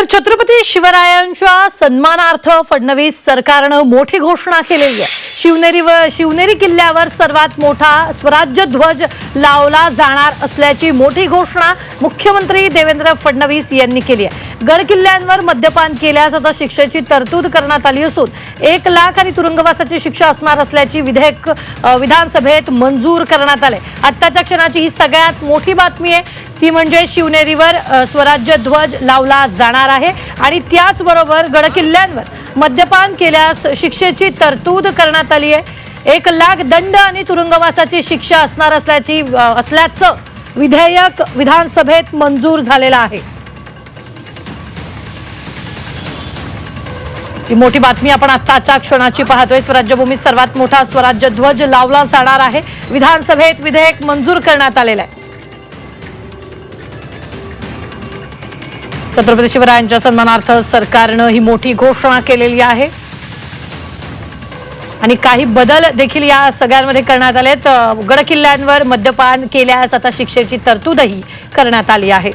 तर छत्रपती शिवरायांच्या सन्मानार्थ फडणवीस सरकारनं मोठी घोषणा केलेली आहे. शिवनेरी व शिवनेरी किल्ल्यावर सर्वात मोठा स्वराज्य ध्वज लावला जाणार असल्याची मोठी घोषणा मुख्यमंत्री देवेंद्र फडणवीस यांनी केली आहे. गड किल्ल्यांवर मद्यपान केल्यास आता शिक्षेची तरतूद करण्यात आली असून एक लाख आणि तुरुंगवासाची शिक्षा असणार असल्याची विधेयक विधानसभेत मंजूर करण्यात आले आत्ताच्या क्षणाची ही सगळ्यात मोठी बातमी आहे. ती म्हणजे शिवनेरीवर स्वराज्य ध्वज लावला जाणार आहे. आणि त्याचबरोबर गडकिल्ल्यांवर मद्यपान केल्यास शिक्षेची तरतूद करण्यात आली आहे. एक लाख दंड आणि तुरुंगवासाची शिक्षा असणार असल्याची असल्याचं विधेयक विधानसभेत मंजूर झालेलं आहे. ही मोठी बातमी आपण आत्ताच्या क्षणाची पाहतोय. स्वराज्यभूमीत सर्वात मोठा स्वराज्य ध्वज लावला जाणार आहे. विधानसभेत विधेयक मंजूर करण्यात आलेलं आहे. छत्रपती शिवरायांच्या सन्मानार्थ सरकारनं ही मोठी घोषणा केलेली आहे. आणि काही बदल देखील या सगळ्यांमध्ये करण्यात आलेत. गडकिल्ल्यांवर मद्यपान केल्यास आता शिक्षेची तरतूदही करण्यात आली आहे.